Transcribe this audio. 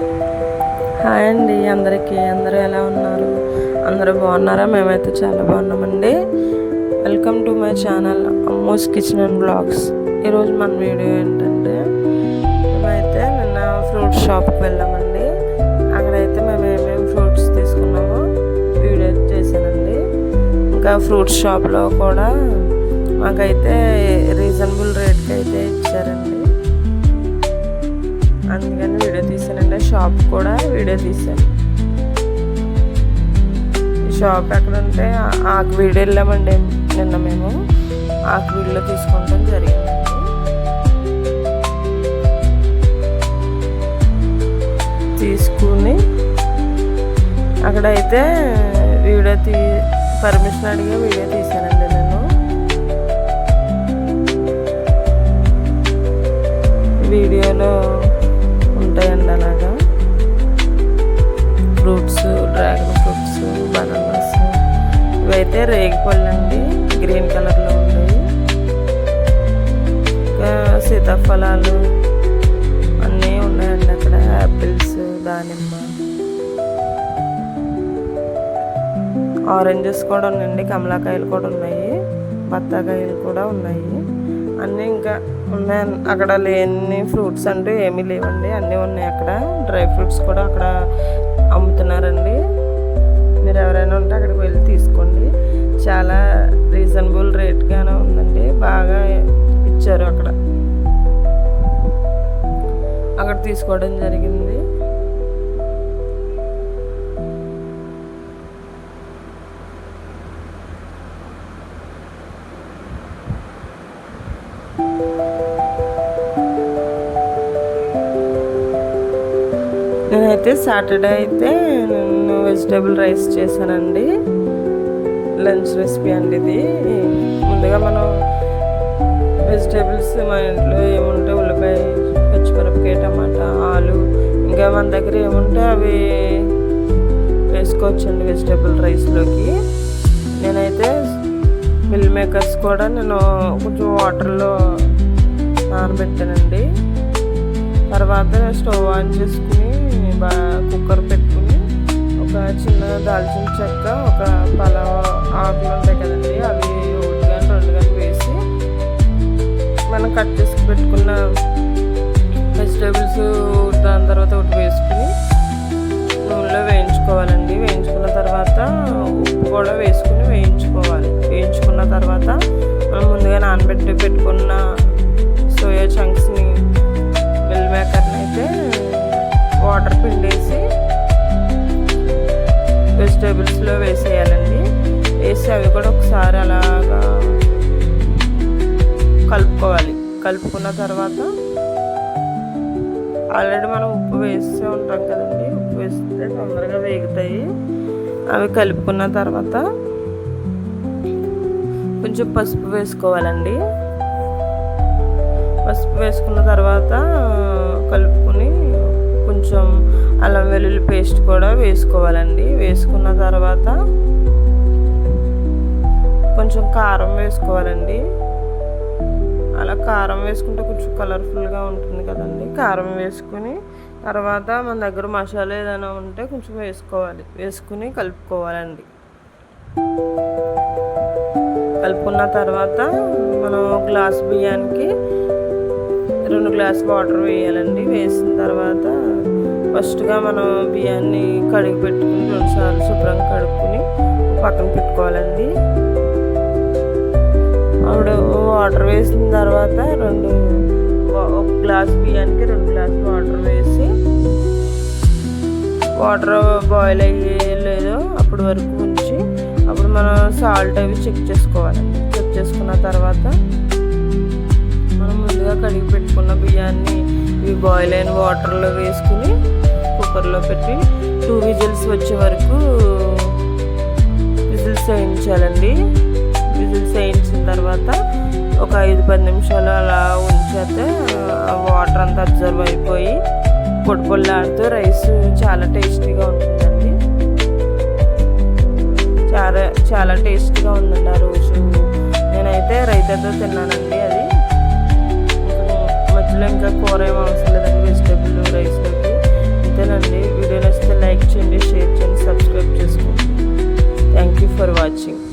Hi అండి అందరికీ. అందరూ ఎలా ఉన్నారు? అందరూ బాగున్నారా? మేమైతే చాలా బాగున్నామండి. Welcome to my channel Ammos kitchen and blogs ఈరోజు మన వీడియో ఏంటంటే మేమైతే నిన్న ఫ్రూట్ షాప్కి వెళ్ళామండి. అక్కడైతే మేము ఏమేమి ఫ్రూట్స్ తీసుకున్నామో వీడియో చేశానండి. ఇంకా ఫ్రూట్ షాప్లో కూడా మాకైతే రీజనబుల్ రేట్కి అయితే ఇచ్చారండి. షాప్ కూడా వీడియో తీసాను షాప్ ఎక్కడంటే ఆకు వీడియో వెళ్ళామండి నిన్న మేము. ఆకు వీడిలో తీసుకుంటాం జరిగింది. తీసుకుని అక్కడైతే వీడియో తీ పర్మిషన్ అడిగి వీడియో తీసానండి నేను. వీడియోలో ఉంటాయండి అలాగా. Fruits dragon fruits bananas. ఇవైతే రేగిపళ్ళు అండి గ్రీన్ కలర్లో ఉన్నాయి ఇంకా సీతాఫలాలు అన్నీ ఉన్నాయండి అక్కడ యాపిల్స్ దానిమ్మ. ఆరెంజెస్ కూడా ఉన్నాయండి కమలాకాయలు కూడా ఉన్నాయి బత్తాకాయలు కూడా ఉన్నాయి. అన్నీ ఇంకా ఉన్నాయి అక్కడ లేని ఫ్రూట్స్ అంటూ ఏమీ లేవండి అన్నీ ఉన్నాయి అక్కడ. డ్రై ఫ్రూట్స్ కూడా అక్కడ అమ్ముతున్నారండి. మీరు ఎవరైనా ఉంటే అక్కడికి వెళ్ళి తీసుకోండి. చాలా రీజనబుల్ రేట్గానే ఉందండి. బాగా ఇచ్చారు అక్కడ. అక్కడ తీసుకోవడం జరిగింది. అయితే సాటర్డే అయితే నేను వెజిటేబుల్ రైస్ చేశానండి. లంచ్ రెసిపీ అండి ఇది. ముందుగా మనం వెజిటేబుల్స్ మా ఇంట్లో ఏముంటే ఉల్లిపాయ పచ్చిమిరపకాయ టమాటా ఆలు ఇంకా మన దగ్గర ఏముంటే అవి వేసుకోవచ్చండి వెజిటేబుల్ రైస్లోకి. నేనైతే మిల్ మేకర్స్ కూడా నేను కొంచెం వాటర్లో నానబెట్టానండి. తర్వాత స్టవ్ ఆన్ చేసుకుని బాగా కుక్కర్ పెట్టుకుని ఒక చిన్న దాల్చిన చెక్క ఒక పలావ్ ఆకులు ఉంటాయి కదండి అవి ఒకటి కానీ రెండు కానీ వేసి మనం కట్ చేసి పెట్టుకున్న వెజిటేబుల్స్ దాని తర్వాత ఒకటి వేసుకుని నూనెలో వేయించుకోవాలండి. వేయించుకున్న తర్వాత ఉప్పు కూడా వేసుకుని వేయించుకోవాలి. వేయించుకున్న తర్వాత మనం ముందుగా నానబెట్టి పెట్టుకున్న సోయా చంక్స్ని మిల్ మేకర్ని అయితే వాటర్ పిండేసి వెజిటేబుల్స్లో వేసేయాలండి. వేసి అవి కూడా ఒకసారి అలాగా కలుపుకోవాలి. కలుపుకున్న తర్వాత ఆల్రెడీ మనం ఉప్పు వేస్తూ ఉంటాం కదండి. ఉప్పు వేస్తే తొందరగా వేగుతాయి. అవి కలుపుకున్న తర్వాత కొంచెం పసుపు వేసుకోవాలండి. పసుపు వేసుకున్న తర్వాత కలుపుకొని కొంచెం అల్లం వెల్లుల్లి పేస్ట్ కూడా వేసుకోవాలండి. వేసుకున్న తర్వాత కొంచెం కారం వేసుకోవాలండి. అలా కారం వేసుకుంటే కొంచెం కలర్ఫుల్గా ఉంటుంది కదండి. కారం వేసుకుని తర్వాత మన దగ్గర మసాలా ఏదైనా ఉంటే కొంచెం వేసుకోవాలి. వేసుకుని కలుపుకోవాలండి. కలుపుకున్న తర్వాత మనం గ్లాస్ బియ్యానికి రెండు గ్లాస్ వాటర్ వేయాలండి. వేసిన తర్వాత ఫస్ట్గా మనం బియ్యాన్ని కడిగి పెట్టుకుని రెండుసార్లు శుభ్రంగా కడుక్కుని పక్కన పెట్టుకోవాలండి. అప్పుడు వాటర్ వేసిన తర్వాత రెండు ఒక గ్లాస్ బియ్యానికి రెండు గ్లాస్ వాటర్ వేసి వాటర్ బాయిల్ అయ్యే లేదో. అప్పటి వరకు ఉంచి అప్పుడు మనం సాల్ట్ అవి చెక్ చేసుకోవాలండి. చెక్ చేసుకున్న తర్వాత ముందుగా కడిగి పెట్టుకున్న బియ్యాన్ని ఇవి బాయిల్ అయిన వాటర్లో వేసుకుని కుక్కర్లో పెట్టి టూ విజిల్స్ వచ్చే వరకు విజిల్స్ వేయించాలండి. విజిల్స్ వేయించిన తర్వాత ఒక ఐదు పది నిమిషాలు అలా ఉంచేస్తే వాటర్ అంతా అబ్జర్వ్ అయిపోయి పొడి పొల్లాడుతూ రైస్ చాలా టేస్టీగా ఉంటుందండి. చాలా చాలా టేస్టీగా ఉందండి ఆ రోజు. నేనైతే రైతాతో తిన్నానండి అది. for watching.